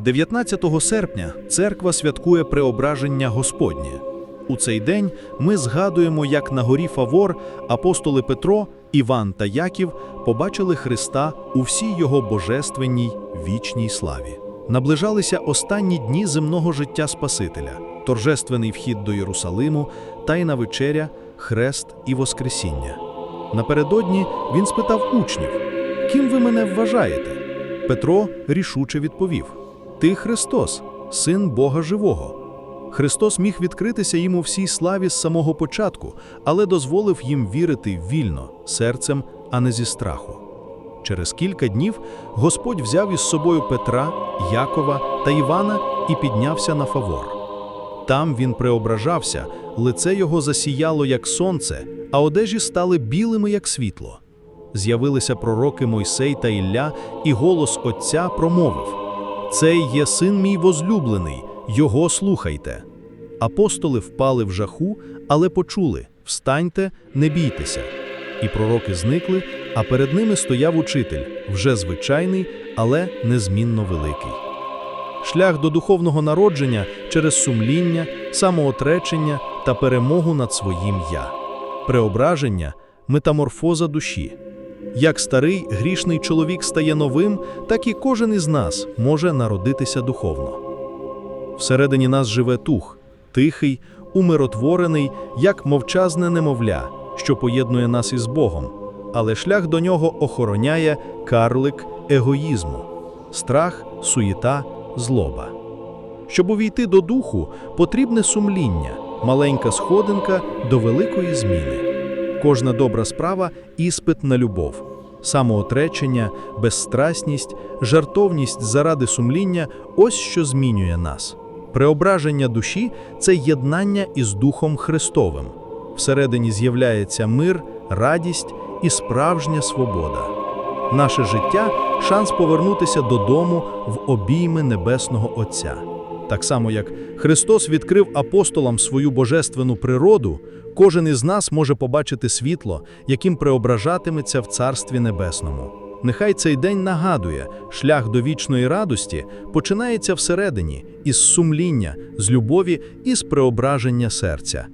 19 серпня церква святкує преображення Господнє. У цей день ми згадуємо, як на горі Фавор апостоли Петро, Іван та Яків побачили Христа у всій його божественній вічній славі. Наближалися останні дні земного життя Спасителя, торжественний вхід до Єрусалиму, тайна вечеря, хрест і Воскресіння. Напередодні він спитав учнів: Ким ви мене вважаєте? Петро рішуче відповів: Ти Христос, син Бога Живого. Христос міг відкритися їм у всій славі з самого початку, але дозволив їм вірити вільно, серцем, а не зі страху. Через кілька днів Господь взяв із собою Петра, Якова та Івана і піднявся на фавор. Там він преображався, лице його засіяло, як сонце, а одежі стали білими, як світло. З'явилися пророки Мойсей та Ілля, і голос Отця промовив: Цей є син мій возлюблений, його слухайте. Апостоли впали в жаху, але почули: Встаньте, не бійтеся. І пророки зникли, а перед ними стояв учитель, вже звичайний, але незмінно великий. Шлях до духовного народження через сумління, самоотречення та перемогу над своїм я, преображення, метаморфоза душі. Як старий грішний чоловік стає новим, так і кожен із нас може народитися духовно. Всередині нас живе тух, тихий, умиротворений, як мовчазне немовля, що поєднує нас із Богом, але шлях до нього охороняє карлик егоїзму, страх, суєта, злоба. Щоб увійти до духу, потрібне сумління, маленька сходинка до великої зміни. Кожна добра справа іспит на любов, самоотречення, безстрасність, жартовність заради сумління ось що змінює нас. Преображення душі це єднання із Духом Христовим. Всередині з'являється мир, радість і справжня свобода. Наше життя шанс повернутися додому в обійми Небесного Отця. Так само, як Христос відкрив апостолам свою божественну природу, кожен із нас може побачити світло, яким преображатиметься в Царстві Небесному. Нехай цей день нагадує, шлях до вічної радості починається всередині, із сумління, з любові і з преображення серця.